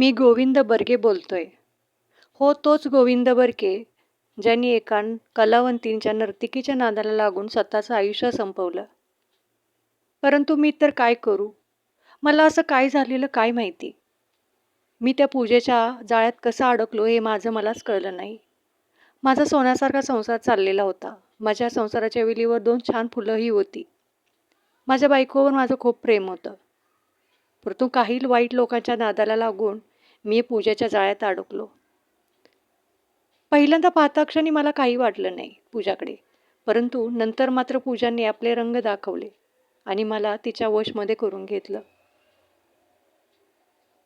मी गोविंद बर्गे बोलतोय. हो तोच गोविंद बर्के ज्यांनी एका कलावंतींच्या नर्तिकीच्या नादाला लागून स्वतःचं आयुष्य संपवलं. परंतु मी तर काय करू? मला असं काय झालेलं काय माहिती? मी त्या पूजेच्या जाळ्यात कसं अडकलो हे माझं मलाच कळलं नाही. माझा सोन्यासारखा संसार चाललेला होता. माझ्या संसाराच्या वेलीवर दोन छान फुलंही होती. माझ्या बायकोवर माझं खूप प्रेम होतं. परंतु काही वाईट लोकांच्या नादाला लागून मी पूजेच्या जाळ्यात अडकलो. पहिल्यांदा पाहता क्षणी मला काही वाटलं नाही पूजाकडे परंतु नंतर मात्र पूजाने आपले रंग दाखवले आणि मला तिच्या वशमध्ये करून घेतलं.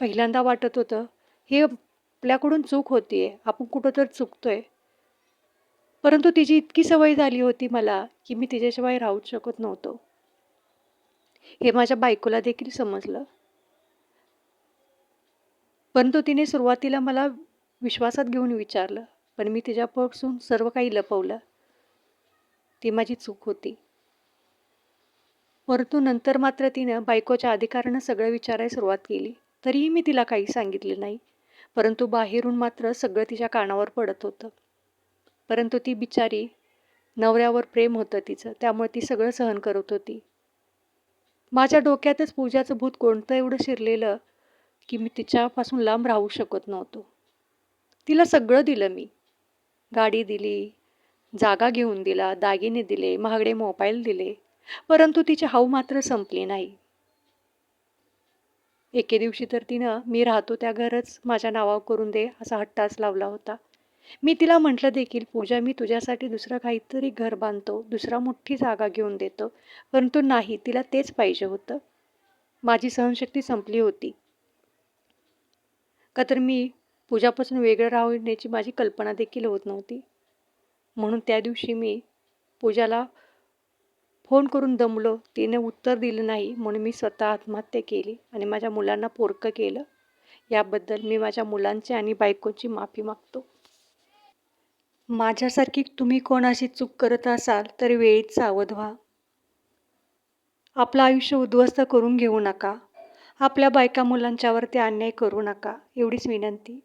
पहिल्यांदा वाटत होतं हे आपल्याकडून चूक होतीये आपण कुठं तर चुकतोय. परंतु तिची इतकी सवय झाली होती मला की मी तिच्याशिवाय राहूच शकत नव्हतो. हे माझ्या बायकोला देखील समजलं. परंतु तिने सुरुवातीला मला विश्वासात घेऊन विचारलं पण मी तिच्यापासून सर्व काही लपवलं. ती माझी चूक होती. परंतु नंतर मात्र तिनं बायकोच्या अधिकारानं सगळं विचारायला सुरुवात केली. तरीही मी तिला काही सांगितलं नाही. परंतु बाहेरून मात्र सगळं तिच्या कानावर पडत होतं. परंतु ती बिचारी नवऱ्यावर प्रेम होतं तिचं त्यामुळे ती सगळं सहन करत होती. माझ्या डोक्यातच पूजाचं भूत कोणतं एवढं शिरलेलं की मी तिच्यापासून लांब राहू शकत नव्हतो. तिला सगळं दिलं मी. गाडी दिली जागा घेऊन दिला दागिने दिले महागडे मोबाईल दिले परंतु तिची हाऊ मात्र संपली नाही. एके दिवशी तर तिनं मी राहतो त्या घरच माझ्या नावावर करून दे असा हट्टाच लावला होता. मी तिला म्हटलं देखील पूजा मी तुझ्यासाठी दुसरं काहीतरी घर बांधतो दुसरा मोठी जागा घेऊन देतो. परंतु नाही तिला तेच पाहिजे होतं. माझी सहनशक्ती संपली होती. का तर मी पूजापासून वेगळं राहण्याची माझी कल्पना देखील होत नव्हती. म्हणून त्या दिवशी मी पूजाला फोन करून दमलो. तिने उत्तर दिलं नाही. म्हणून मी स्वतः आत्महत्या केली आणि माझ्या मुलांना पोरकं केलं. याबद्दल मी माझ्या मुलांची आणि बायकोची माफी मागतो. माझ्यासारखी तुम्ही कोणाशी चूक करत असाल तर वेळीच सावध व्हा. आपलं आयुष्य उद्ध्वस्त करून घेऊ नका. आपल्या बायका मुलांच्यावर ते अन्याय करू नका. एवढीच विनंती.